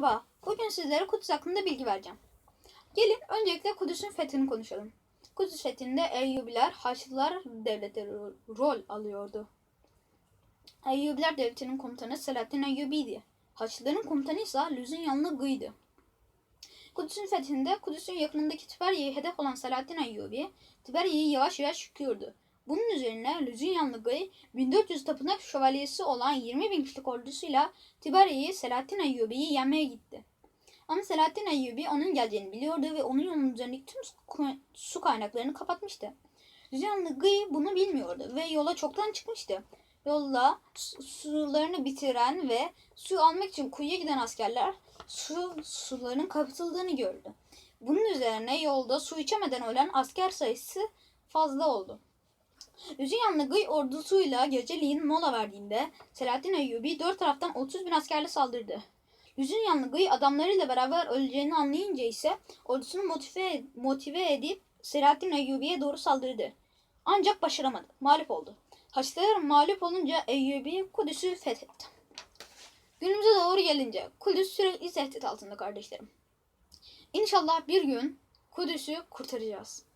Merhaba, bugün sizlere Kudüs hakkında bilgi vereceğim. Gelin öncelikle Kudüs'ün fethini konuşalım. Kudüs fethinde Eyyubiler, Haçlılar devletleri ro- rol alıyordu. Eyyubiler devletinin komutanı Selahaddin Eyyubi'ydi. Haçlıların komutanı ise Lüzünyanlı Gıy'dı. Kudüs'ün fethinde Kudüs'ün yakınındaki Tiberiye'ye hedef olan Selahaddin Eyyubi, Tiberiye'yi yavaş yavaş yıkıyordu. Bunun üzerine Lüzünyanlı Gıy, 1400 tapınak şövalyesi olan 20 bin kişilik ordusuyla Tiberiye'yi Selahaddin Eyyubi'yi yenmeye gitti. Ama Selahaddin Eyyubi onun geleceğini biliyordu ve onun yolunun üzerindeki tüm su- kaynaklarını kapatmıştı. Lüzyanlı Gıy bunu bilmiyordu ve yola çoktan çıkmıştı. Yolda su- sularını bitiren ve su almak için kuyuya giden askerler su suların kapatıldığını gördü. Bunun üzerine yolda su içemeden ölen asker sayısı fazla oldu. Lüzyanlı Gıy ordusuyla geceliğin mola verdiğinde Selahaddin Eyyubi dört taraftan 30 bin askerle saldırdı. Lüzyanlı Gıy adamlarıyla beraber öleceğini anlayınca ise ordusunu motive, motive edip Selahaddin Eyyubi'ye doğru saldırdı. Ancak başaramadı. Mağlup oldu. Haçlılar mağlup olunca Eyyubi Kudüs'ü fethetti. Günümüze doğru gelince Kudüs sürekli tehdit altında kardeşlerim. İnşallah bir gün Kudüs'ü kurtaracağız.